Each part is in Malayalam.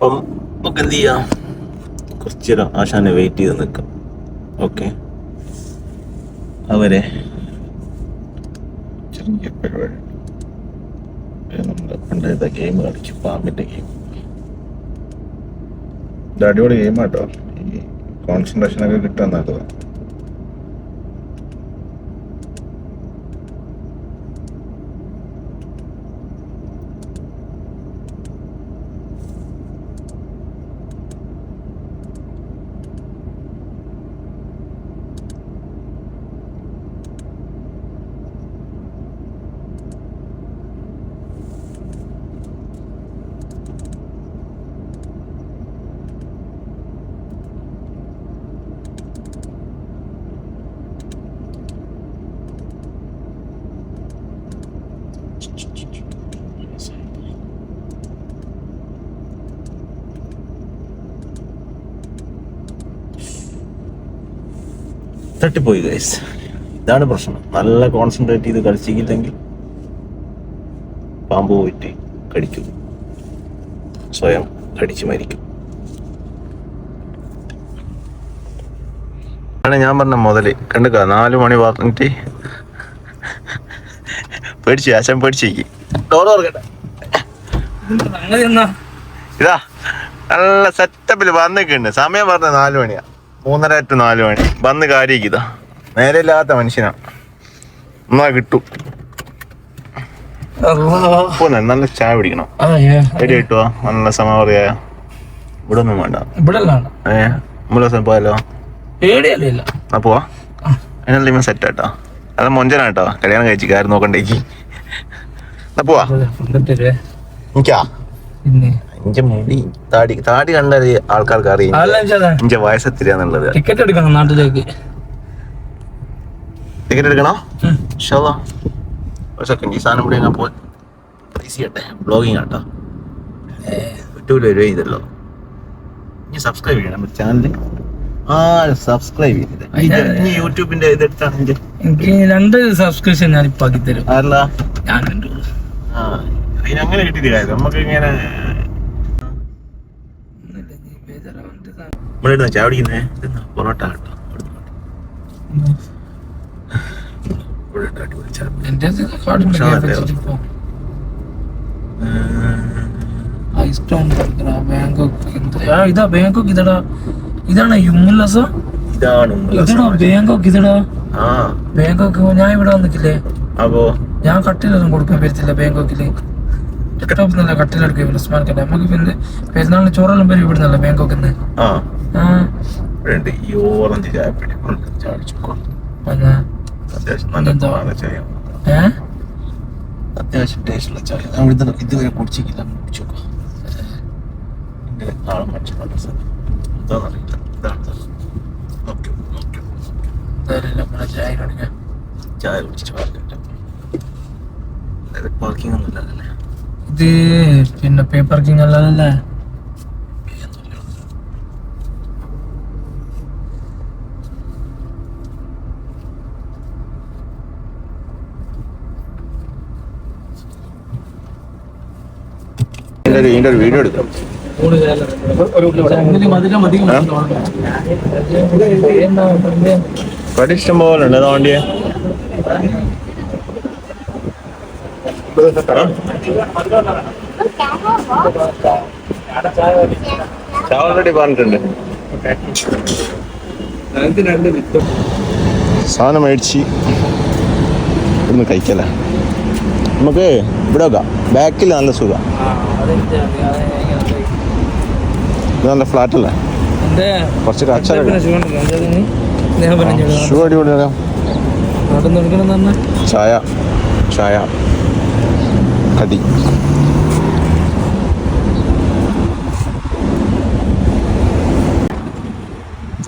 അപ്പം നമുക്ക് എന്ത് ചെയ്യാം? കുറച്ച് നേരം ആശാനെ വെയിറ്റ് ചെയ്ത് നിൽക്കാം. ഓക്കെ അവരെ ചെറിയ നമ്മൾ ഗെയിം കളിച്ചു പാമ്പിന്റെ ഗെയിം ഇത് ആട്ടോ. കിട്ടാൻ നല്ലതാണ് തട്ടിപ്പോയി ഗൈസ് ഇതാണ് പ്രശ്നം. നല്ല കോൺസെൻട്രേറ്റ് ചെയ്ത് കളിച്ചില്ലെങ്കിൽ പാമ്പ് പോയിട്ട് കടിക്കും. സ്വയം കടിച്ചു മരിക്കും. ആണ് ഞാൻ പറഞ്ഞ മുതൽ. കണ്ടു നാല് മണി പറഞ്ഞിട്ട് പേടിച്ചു ആശം പേടിച്ചേക്ക് ഡോർ തുറക്കട്ടെ. ഇതാ നല്ല സെറ്റപ്പിൽ വന്നിട്ടുണ്ട്. സമയം പറഞ്ഞ നാല് മണിയാ. മൂന്നര ടു നാല് മണി. വന്ന് കാര്യക്ക് ഇതാ നേരെ ഇല്ലാത്ത മനുഷ്യനാ. എന്നാ കിട്ടു. പോന്നെ നല്ല ചായ പിടിക്കണം എടി കിട്ടുവാ നല്ല സമയം പറയാ ഇവിടെ ഒന്നും വേണ്ട. ഇവിടെ ഏ ദിവസം പോയാലോ? ആ പോവാ. ഇവൻ സെറ്റ് ആട്ടോ അത് മൊഞ്ചനാട്ടോ. കല്യാണം കഴിച്ചു കാര്യം നോക്കണ്ടേക്ക്. എന്നാ പോവാ. എനിക്കാ? പിന്നെ. ഇഞ്ചെ മുടി താടി താടി കണ്ട ആൾക്കാർക്ക് അറിയാം അല്ല വയസ്സ് വയസ്സെത്തിരിയാന്നുള്ളത് ടിക്കറ്റ് എടുക്കണം നാട്ടിലേക്ക്. ടിക്കറ്റ് എടുക്കണോ. ഇൻഷാല്ലാ. ഒരു സെക്കൻഡ് ഈ സാധനം കൂടി ഞാൻ പോയി. പ്ലേസ് ചെയ്യട്ടെ ബ്ലോഗിങ് ആട്ടോ യൂട്യൂബിൽ വരുവേ ഇതല്ലോ. ഇനി സബ്സ്ക്രൈബ് ചെയ്യണം. ചാനൽ ആ സബ്സ്ക്രൈബ് ഇനി യൂട്യൂബിന്റെ ഇതെടുത്താണ് എന്റെ എനിക്ക് രണ്ട് സബ്സ്ക്രിപ്ഷൻ ഞാൻ ഇപ്പൊ ആക്കി തരും. അല്ല ഞാൻ കിട്ടിയില്ല കാര്യം നമുക്ക് ഇങ്ങനെ ഇവിടെ ഇരുന്ന് ചായ പൊറോട്ട കേട്ടോ. ഇതാ ബാങ്കോക്ക് ഇതടാ. ഇതാണ് യുമുല്ലസ ഇതാണ് ഇതടാ ബാങ്കോക്ക് ഇതടാ? ബാങ്കോക്ക് ഞാൻ ഇവിടെ വന്നിട്ടില്ലേ? അപ്പോ? ഞാൻ കട്ടിലൊന്നും കൊടുക്കാൻ പറ്റത്തില്ല ബാങ്കോക്കിൽ. നല്ല കട്ടിലെടുക്കും ഉസ്മാൻ നമുക്ക് പിന്നെ പെരുന്നാളിന് ചോറെല്ലാം പേര് ഇവിടുന്നല്ലേ ബാങ്കോക്കിന്ന്? ആ. ഈ ഓറഞ്ച് ചായ പിടിക്കൊണ്ട്. വന്നാ അത്യാവശ്യം നല്ല? പാക ചായ. അത്യാവശ്യം ടേസ്റ്റുള്ള ചായ. ഞാൻ ഇതുവരെ ഇതുവരെ കുടിച്ചിട്ടില്ല. കുടിച്ചു നോക്കാം. ഇങ്ങനെ നാളെ സാർ എന്താണെന്നറിയില്ല ഇതാണ് ഓക്കെ ഓക്കെ നമ്മളെ ചായ കുടിക്കാം. ചായ കുടിച്ചിട്ട് പാർക്കിംഗ് ഒന്നും ഇല്ലല്ലേ ഇത് പിന്നെ പേപ്പർ കിങ് അല്ലല്ലേ ഇതിന്റെ ഇതിന്റെ ഒരു വീഡിയോ എടുക്കാം കടി ഇഷ്ടം പോലെ ഉണ്ട് ഏതാ വണ്ടിയെ ഓൾറെഡി പറഞ്ഞിട്ടുണ്ട്. സാധനം മേടിച്ച് ഇവിടുന്ന് കഴിക്കല. നമുക്ക് ഇവിടെ വെക്കാം. ബാക്കിൽ നല്ല സുഖം. നല്ല ഫ്ലാറ്റ് അല്ലേ? കുറച്ച് ഷൂ അടിപൊളി ചായ. ചായ. കടി.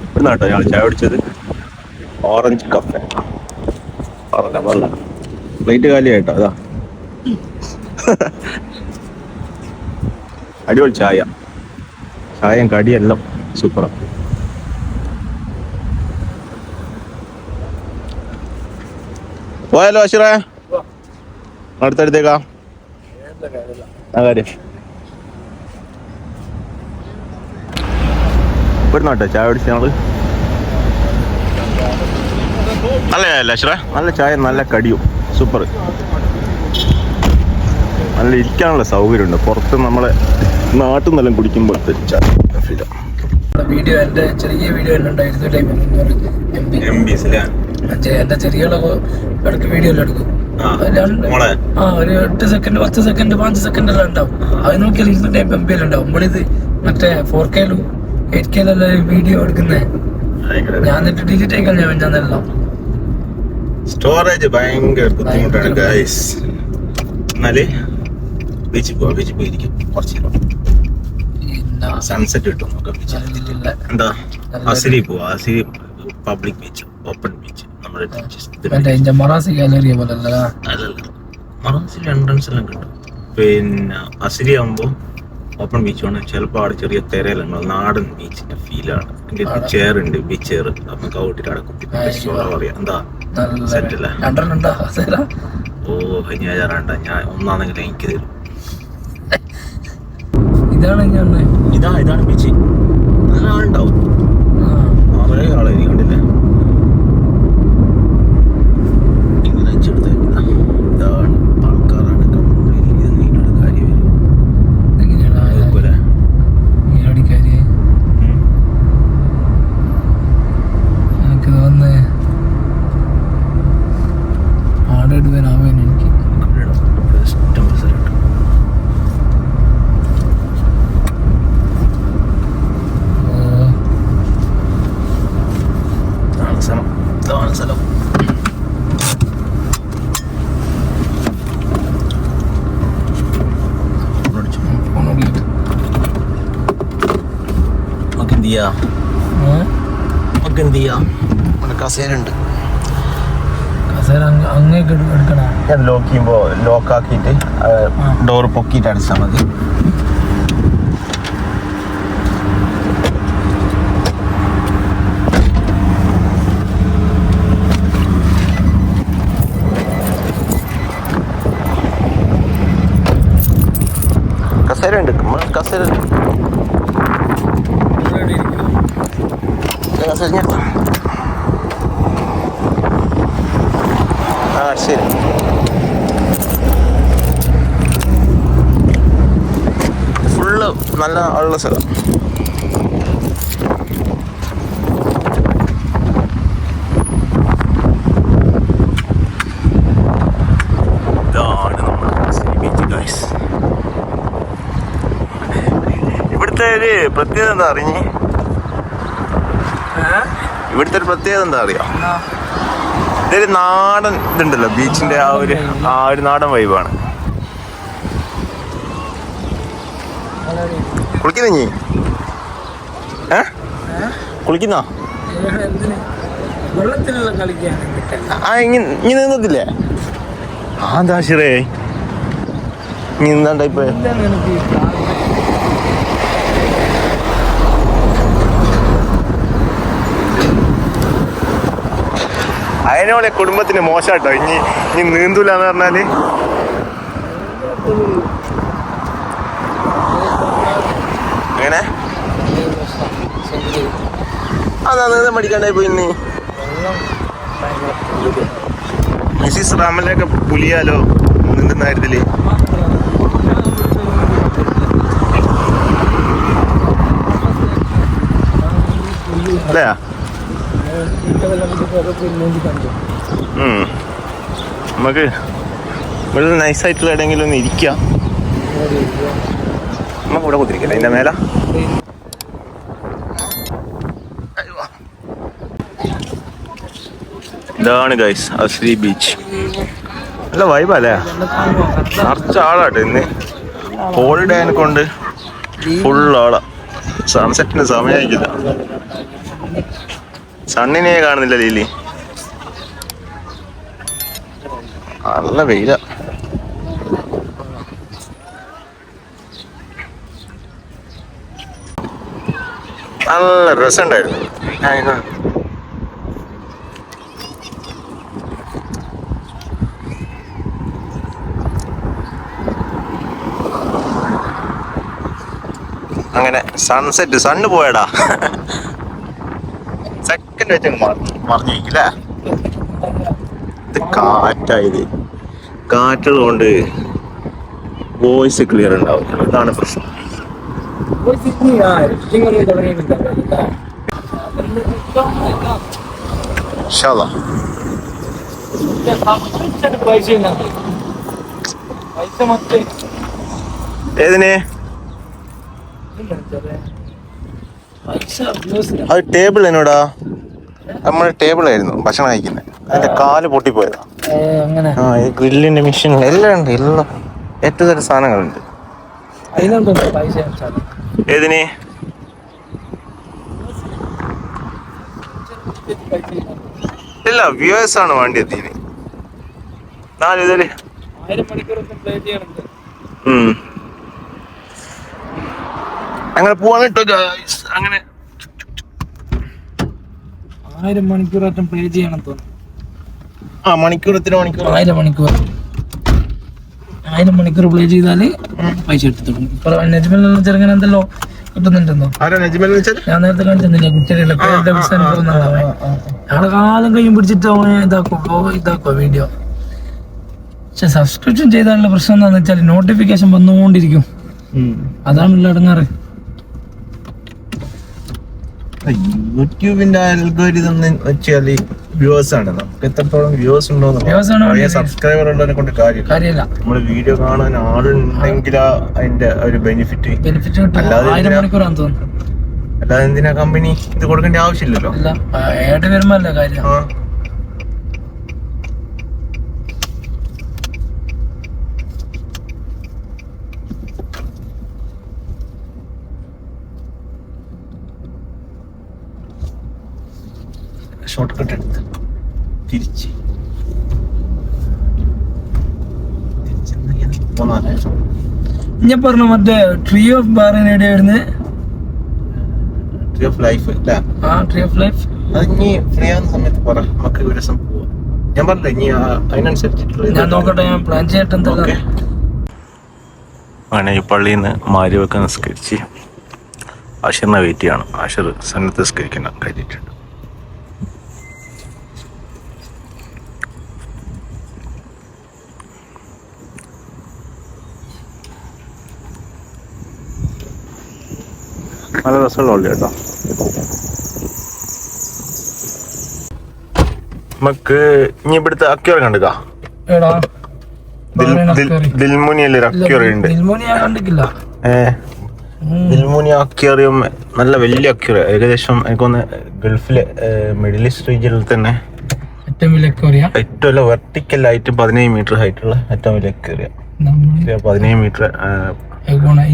ഇവിടുന്ന് കേട്ടോ ഞങ്ങൾ ചായ കുടിച്ചത്. ഓറഞ്ച് കഫേ പറഞ്ഞ പറഞ്ഞ പ്ലേറ്റ് കാലിയായിട്ടോ അതാ. അടിപൊളി ചായ. ചായയും കടിയെല്ലാം സൂപ്പറാണ് പോയാലോ അഷിറേ അടുത്തടുത്തേക്കാ. ചായ പിടിച്ച ഞങ്ങൾ. നല്ല ചായ അല്ലേ അശ്ര നല്ല ചായ നല്ല കടിയും. സൂപ്പർ നല്ല ഇരിക്കാനുള്ള സൗകര്യമുണ്ട്. പുറത്ത് നമ്മളെ നാട്ടിൽ നിന്നെല്ലാം കുടിക്കുമ്പോൾ വീഡിയോ എന്റെ ചെറിയ വീഡിയോ എല്ലാം ഉണ്ടായിരുന്നു ടൈം മുന്നൂറ് എം ബി എന്റെ ചെറിയ ഇടയ്ക്ക് വീഡിയോ എല്ലാം എടുക്കും. ആ ഒരു എട്ട് സെക്കൻഡ് പത്ത് സെക്കൻഡ് പാഞ്ച് സെക്കൻഡ് എല്ലാം ഉണ്ടാവും. അത് നോക്കിയാൽ ഇരുന്ന് ടൈം എം എല്ലാം ഉണ്ടാവും. നമ്മളിത് മറ്റേ ഫോർ കെയിലും എയ്റ്റ് കെയിലെല്ലാം വീഡിയോ എടുക്കുന്നേ? ഞാൻ എന്നിട്ട് ഡിലീറ്റ് ആയിക്കാൻ ഞാൻ ഞാനെല്ലാം സ്റ്റോറേജ് ഭയങ്കര ബുദ്ധിമുട്ടാണ് ഗൈസ് എന്നാൽ ബീച്ചിൽ പോവാ. ബീച്ചിൽ പോയിരിക്കും. കുറച്ച് നേരം സൺസെറ്റ് കിട്ടും നമുക്ക് ബീച്ചിൽ എന്താ? അസിരി പോവാ. അസിരി പബ്ലിക് ബീച്ച് ഓപ്പൺ ബീച്ച് നമ്മുടെ മൊറാസി പോലെ അല്ലല്ല മറസിൽ എൻട്രൻസ് എല്ലാം കിട്ടും. പിന്നെ അസിരി ആകുമ്പോൾ ഓപ്പൺ ബീച്ച് ആണ്. ചിലപ്പോൾ അവിടെ ചെറിയ തിരയിലുണ്ടോ. നാടൻ ബീച്ചിന്റെ ഫീലാണ് ചെയർ ഉണ്ട് ബീച്ച് ചെയർ നമുക്ക് ഔട്ടിട്ട് അവിടെ പറയാം. എന്താ? സെറ്റല്ല ഓ ഞാൻ തരാണ്ട ഞാൻ ഒന്നാണെങ്കിൽ എനിക്ക് തരും. ഇതാണ് ഞാൻ ഇതാ ഇതാണ് ബീച്ച് നല്ല ആളുണ്ടാവും ആ നിറയെ ആളെ നീ കണ്ടില്ലേ ഇങ്ങനെ വെച്ചെടുത്ത് ഇതാണ് ആൾക്കാരാണ് കംപ്ലീറ്റ് ഇത് നീണ്ടൊരു കാര്യം വരും എങ്ങനെയാണ് അതുപോലെ ഈരടിക്കാര് എനിക്ക് തോന്നുന്നേ ആടെ ഇടുവാനാവേൻ എനിക്ക് ഇഷ്ടം സ്ഥലമുണ്ട് ഓ, ഇതാണ് സ്ഥലം ഇതാണ് സ്ഥലം അടിച്ചു. ഫോൺ ഓടിയിട്ട്. നമുക്ക് എന്ത് ചെയ്യാം ഏ? നമുക്ക് എന്ത് ചെയ്യാം ഇവിടെ കസേരയുണ്ട്. കസേര അങ്ങ് അങ്ങേക്ക് എടു- എടുക്കണോ ലോക്ക് ചെയ്യുമ്പോൾ ലോക്ക് ആക്കിയിട്ട് ഡോർ പൊക്കിയിട്ട് അടിച്ചാൽ മതി. കസേര ഉണ്ട് കസേര കസേര ഞാൻ ആ ശരി. ഫുള്ള് നല്ല ഉള്ള സ്ഥലം. ഇവിടുത്തെ ഒരു പ്രത്യേകത എന്താ അറിഞ്ഞ്? ഇവിടുത്തെ ഒരു പ്രത്യേകത എന്താ അറിയാം? ഇതൊരു നാടൻ ഇതുണ്ടല്ലോ ബീച്ചിന്റെ ആ ഒരു ആ ഒരു നാടൻ വൈബാണ്. കുളിക്കുന്ന നീ ഏ? കുളിക്കുന്ന? ആ ഇങ്ങ ഇനി നിന്നതില്ലേ ആ ദാശിറേ ഇങ്ങനെ നീ നിന്നാണ്ട ഇപ്പൊ എന്താണ് എനിക്ക് ഈ കാണുന്നത്? അതിനോടെ കുടുംബത്തിന് മോശാട്ടോ. ഇനി ഇനി നീന്തൂലെന്ന് പറഞ്ഞാൽ. എങ്ങനെ? അതാ നീന്തം പഠിക്കണ്ടേ പോയി ഇന്ന്. മിസ്സിസ് റാമലൊക്കെ പുലിയാലോ നീന്തുന്ന കാര്യത്തിൽ? ഉം. നമുക്ക് ഇവിടെ നൈസായിട്ടുള്ള എവിടെയെങ്കിലും ഒന്ന് ഇരിക്കാം. നമുക്ക് ഇവിടെ കുത്തിരിക്കല്ലേ അതിന്റെ മേല. ഇതാണ് ഗൈസ് അശ്രീ ബീച്ച് നല്ല വൈബല്ലേ നിറച്ച ആളാട്ടെ ഇന്ന്. ഹോളിഡേ ആയതിനെ കൊണ്ട് ഫുൾ ആളാ. സൺസെറ്റിന് സമയമായിക്കില്ല സണ്ണിനെ കാണുന്നില്ല ലീലി. നല്ല വെയില. നല്ല രസമുണ്ടായിരുന്നു. അങ്ങനെ സൺസെറ്റ് സണ്ണ് പോയടാ. സെക്കൻഡ് വെച്ച് മറിഞ്ഞു വയ്ക്കില്ലേ ഇത് കാറ്റായത്. കാറ്റുള്ളതുകൊണ്ട് വോയിസ് ക്ലിയർ ഉണ്ടാവും. അതാണ് പ്രശ്നം. ഏതിനെ? അത് ടേബിൾ എന്നോടാ? നമ്മുടെ ടേബിൾ ആയിരുന്നു ഭക്ഷണം കഴിക്കുന്നത് അതിന്റെ കാൽ പൊട്ടിപ്പോയതാ. അങ്ങനെ. ആ ഈ ഗ്രില്ലിന്റെ മെഷീൻ എല്ലാം ഉണ്ട് എല്ലാം. ഏറ്റവും തരം സാധനങ്ങളുണ്ട്. പൈസ വെച്ചാൽ ഏതിന്? ഇല്ല വ്യൂവേഴ്സ് ആണ് വേണ്ടി എത്തിന് നാലിതൽ. അങ്ങനെ പോവാൻ കേട്ടോ അങ്ങനെ ആയിരം മണിക്കൂറൊക്കെ പ്ലേ ചെയ്യണം തോന്നുന്നു. ആ മണിക്കൂർ എത്ര മണിക്കൂർ? ആയിരം മണിക്കൂർ. ആയിരം മണിക്കൂർ പ്ലേ ചെയ്താൽ പൈസ എടുത്തു തുടങ്ങും ഇപ്പൊ നെജ്മലുള്ള ചെറുങ്ങനെ എന്തല്ലോ കിട്ടുന്നുണ്ടെന്നോ? ഞാൻ നേരത്തെ കാണിച്ചില്ല പോകുന്നതാവേ ഞങ്ങളെ കാലം കയ്യും പിടിച്ചിട്ട് അവൻ ഇതാക്കോ ഇതാക്കോ വീഡിയോ പക്ഷെ സബ്സ്ക്രിപ്ഷൻ ചെയ്താലുള്ള പ്രശ്നം എന്താന്ന് വെച്ചാൽ നോട്ടിഫിക്കേഷൻ വന്നുകൊണ്ടിരിക്കും. അതാണല്ലോ ഇടങ്ങാറ് യൂട്യൂബിന്റെ അൽഗോരിതം വ്യൂവേഴ്സ് ആണ്. നമുക്ക് എത്രത്തോളം വ്യൂവേഴ്സ് ഉണ്ടോ സബ്സ്ക്രൈബർ ഉള്ളതിനെ കൊണ്ട് കാര്യം കാര്യമില്ല. നമ്മൾ വീഡിയോ കാണാൻ ആളുണ്ടെങ്കിൽ അതിന്റെ ഒരു ബെനിഫിറ്റ് അല്ലാതെ അല്ലാതെ എന്തിനാ കമ്പനി ഇത് കൊടുക്കേണ്ട ആവശ്യമില്ലല്ലോ. അല്ല ഏട്ട് വരുമ്പോ അല്ല കാര്യം? ഷോർട്ട് കട്ട് എടുത്ത് തിരിച്ച്. പോന്നാലേ ഞാൻ പറഞ്ഞു മറ്റേ ട്രീ ഓഫ് ബാറിന് എവിടെയാ വരുന്നത് ട്രീ ഓഫ് ലൈഫ് അല്ലേ? ആ ട്രീ ഓഫ് ലൈഫ് അത് ഇനി ഫ്രീ ആവുന്ന സമയത്ത് പറ നമുക്ക് ഒരു ദിവസം പോവാം. ഞാൻ പറഞ്ഞില്ല ഇനി അതിനനുസരിച്ചിട്ടുള്ള ഞാൻ നോക്കട്ടെ ഞാൻ പ്ലാൻ ചെയ്യട്ടെ എന്താ അങ്ങനെ ഈ പള്ളിയിൽ നിന്ന് മാരിവൊക്കെ നിസ്കരിച്ച് അഷറിനെ വെയിറ്റ് ചെയ്യണം അഷർ സന്നദ്ധ നിസ്കരിക്കണം കഴിഞ്ഞിട്ടുണ്ട് നല്ല രസമുള്ള വള്ളി കേട്ടോ. നമുക്ക് ഇനി ഇവിടുത്തെ അക്യൂർ കണ്ടുക ദിൽമുനിയല്ലേ അക്യൂർ ഉണ്ട്? ദിൽമോനി നല്ല വലിയ അക്യൂറിയ ഏകദേശം എനിക്കൊന്ന് ഗൾഫിലെ മിഡിൽ ഈസ്റ്റ് റീജിയനിൽ തന്നെ ഏറ്റവും വലിയ ഏറ്റവും വെർട്ടിക്കൽ ആയിട്ട് പതിനേഴ് മീറ്റർ ഹൈറ്റ് ഉള്ള ഏറ്റവും വലിയ അക്യൂറിയ. പതിനേഴ് മീറ്റർ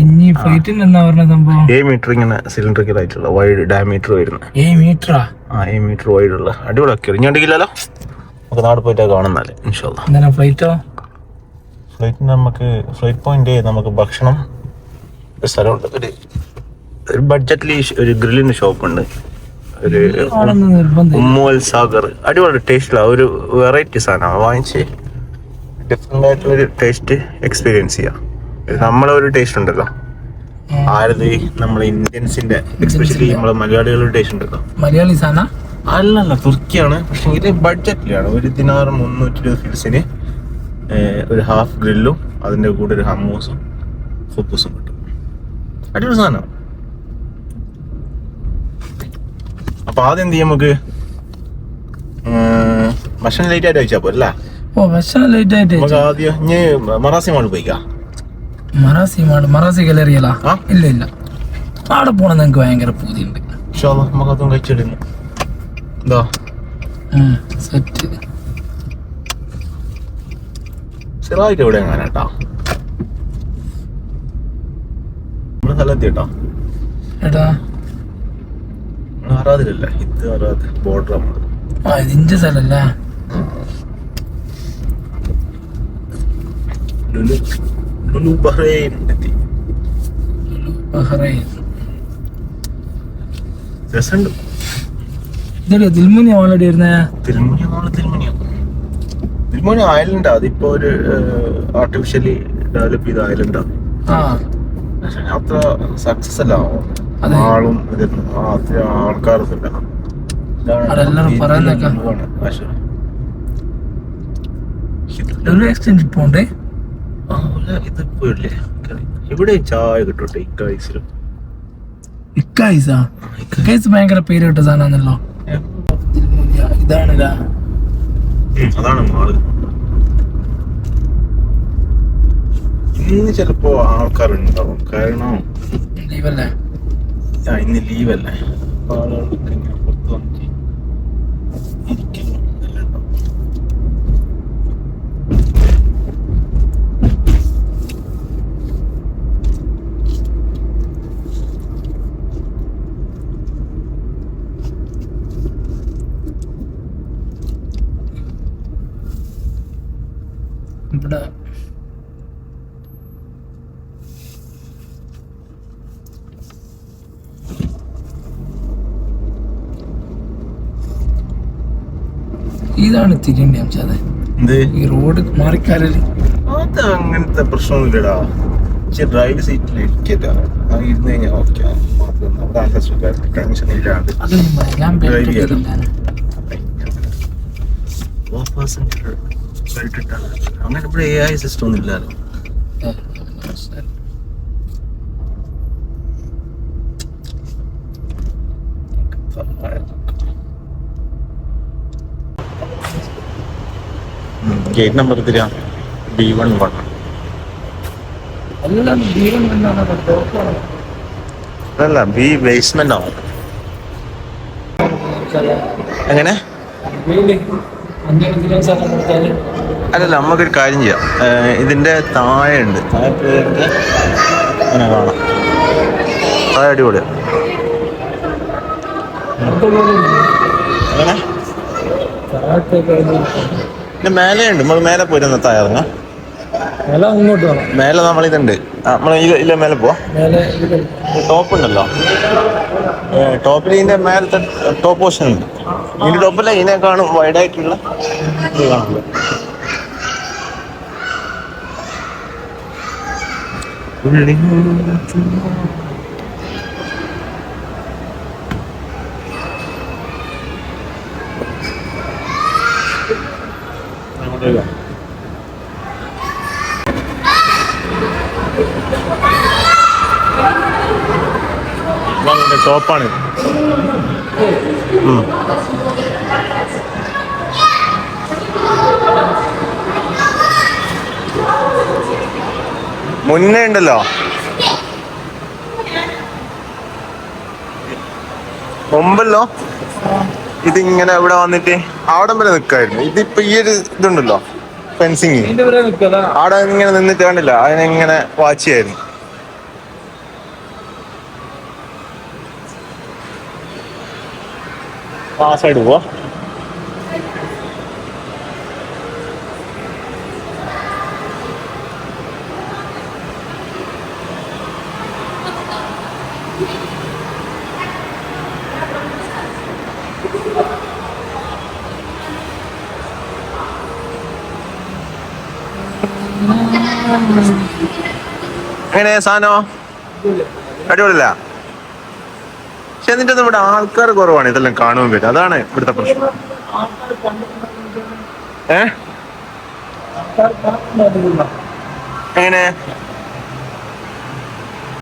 ഇനി ഫ്ലൈറ്റിന് എന്നാ പറഞ്ഞ സംഭവം? ഏഴ് മീറ്റർ ഇങ്ങനെ സിലിണ്ടറിക്കൽ ആയിട്ടുള്ള വൈഡ് ഡയമീറ്റർ വരുന്നത് ഏഴ് മീറ്ററാ ആ? ഏഴ് മീറ്റർ വൈഡ് ഉള്ള. അടിപൊളി നമുക്ക് നാട് പോയിട്ട് കാണുന്നാൽ ഇൻഷാല്ല എന്താണ് ഫ്ലൈറ്റോ ഫ്ലൈറ്റിന് നമുക്ക് ഫ്ലൈറ്റ് പോയിന്റ് നമുക്ക് ഭക്ഷണം ഒരു സ്ഥലമുണ്ട്. ഒരു ഒരു ബഡ്ജറ്റിൽ ഉമ്മുവൽ സാഗർ. അടിപൊളി ടേസ്റ്റില്ല ഒരു വെറൈറ്റി സാധനമാണ്. വാങ്ങിച്ച് ഡിഫറെന്റ് ആയിട്ടുള്ള ഒരു ടേസ്റ്റ് എക്സ്പീരിയൻസ് ചെയ്യാം. നമ്മളെ ഒരു ടേസ്റ്റ് ഉണ്ടല്ലോ. ആരത് നമ്മളെ ഇന്ത്യൻസിന്റെ എക്സ്പെഷ്യലി നമ്മളെ മലയാളികളുടെ ടേസ്റ്റ് ഉണ്ടല്ലോ. മലയാളി സാധന? അല്ലല്ല തുർക്കിയാണ്. പക്ഷെ ഇത് ബഡ്ജറ്റിലാണ് ഒരു ദിനാറ് മുന്നൂറ്റി ഇരുപത് ഫിൽസിന് ഒരു ഹാഫ് ഗ്രില്ലും അതിന്റെ കൂടെ ഒരു ഹമ്മൂസും ഫുപ്പൂസും കിട്ടും. അടിപൊളി സാധനം. അപ്പൊ ആദ്യം എന്ത് ചെയ്യാം നമുക്ക്? ഭക്ഷണം ലേറ്റ് ആയിട്ട് കഴിച്ചാ പോലെ ഓ ഭക്ഷണം ലേറ്റ് ആയിട്ട് നമുക്ക് ആദ്യം ഇനി മറാസി മാൾ പോയിക്കാം. മറാസി മറാസി ഗലറിയലാ ഇല്ല ഇല്ല. അവിടെ പോണെന്ന് എനിക്ക് ഭയങ്കര പൂതിയുണ്ട്. ഇൻഷാ അല്ലാ, നമുക്ക് അതും കഴിച്ചിടുന്നു എന്താ സെറ്റ് ചെറുതായിട്ട് എവിടെ അങ്ങനെ കേട്ടാ? നമ്മൾ സ്ഥലത്തി കേട്ടോ. എടാ. അറാദിലല്ലേ ഇത് അറാദ് ബോർഡർ നമ്മൾ ആ ഇതിന്റെ സ്ഥലല്ലേ? ലുലു ബഹ്റൈൻ എത്തി ബഹ്റൈൻ രസമുണ്ട് ഇതല്ലേ ദിൽമുനി ഓൾറെഡി വരുന്നേ ദിൽമുനി നമ്മൾ തിരുമണിയാ ദിൽമുനി ഐലൻഡ് അതിപ്പോ ഒരു ആർട്ടിഫിഷ്യലി ഡെവലപ്പ് ചെയ്ത ഐലൻഡാണ് ആ പക്ഷെ അത്ര സക്സസ് അല്ല അതെ. ആളും ഇതൊന്നും ആ, അത്ര ആൾക്കാരൊന്നും ഇല്ല എല്ലാവരും പറയുന്നേക്കാം. എക്സ്ചേഞ്ച് പോണ്ടേ ഇവിടെ ചായ കിട്ടോട്ടെ ഇക്കായ്സിലും. ഇക്കായ്സാ? ഇക്കായിസ്. ഭയങ്കര പേര് കേട്ട സാധനമാണല്ലോ ഇതാണ് ഇതാ അതാണ് മാൾ. ഇന്ന് ചിലപ്പോ ആൾക്കാരുണ്ടാവും. കാരണം ലീവല്ലേ? ഇന്ന് ലീവല്ലേ? ആളുകൾക്ക് ഇങ്ങനെ പുറത്ത് വന്നിട്ട് ഇരിക്കുന്നു എല്ലാം ഉണ്ടാവും. ഇവിടെ ഇതാണ് തിരിയേണ്ടി അംശാദ് ഈ റോഡ് മാറിക്കാരൽ അത് അങ്ങനത്തെ പ്രശ്നമൊന്നുമില്ലടാ. ഡ്രൈവ് സീറ്റിൽ ഇരുന്ന് കഴിഞ്ഞാൽ ഓക്കെ സുഖമായിട്ട് ടെൻഷൻ ഇല്ലാണ്ട് അങ്ങനെ ഇവിടെ എ ഐ സിസ്റ്റം ഒന്നും ഇല്ലല്ലോ ഗേറ്റ് നമ്പർ എത്തില്ല ബി വൺ വൺ അല്ല ബി ബേസ്മെന്റ് ആണ് എങ്ങനെ? അല്ലല്ല നമുക്കൊരു കാര്യം ചെയ്യാം. ഇതിന്റെ താഴെ ഉണ്ട് താഴെ പോയിട്ട് അങ്ങനെ കാണാം. താഴെ അടിപൊളിയാണ് എങ്ങനെ? പിന്നെ മേലെ ഉണ്ട് നമ്മൾ മേലെ പോയിരുന്ന താഴെ മേലെ അങ്ങോട്ട് വേണം മേലെ നമ്മൾ ഇതുണ്ട് നമ്മൾ ഇല്ല മേലെ പോവാ. മേലെ ടോപ്പ് ഉണ്ടല്ലോ ടോപ്പിൽ ഇതിന്റെ മേലത്തെ ടോപ്പ് പോർഷൻ ഉണ്ട്. ഇതിന്റെ ടോപ്പല്ല ഇതിനെ കാണും വൈഡായിട്ടുള്ള ഇത് കാണില്ല ടോപ്പാണ് മുന്നേ ഉണ്ടല്ലോ. മുമ്പല്ലോ? ഇതിങ്ങനെ ഇവിടെ വന്നിട്ട് അവിടെ വരെ നിൽക്കായിരുന്നു ഇതിപ്പോ ഈ ഒരു ഇതുണ്ടല്ലോ ഫെൻസിങ് അവിടെ ഇങ്ങനെ നിന്നിട്ട് കണ്ടില്ല അതിനെങ്ങനെ വാച്ച് ചെയ്യായിരുന്നു. ആ സൈഡ് പോവാ എങ്ങനെയാ സാധനോ അടിപൊളിയല്ല? പക്ഷെ എന്നിട്ട് ഇവിടെ ആൾക്കാർ കുറവാണ്. ഇതെല്ലാം കാണുവാൻ പറ്റും അതാണ് ഇവിടുത്തെ പ്രശ്നം. ഏ? എങ്ങനെ?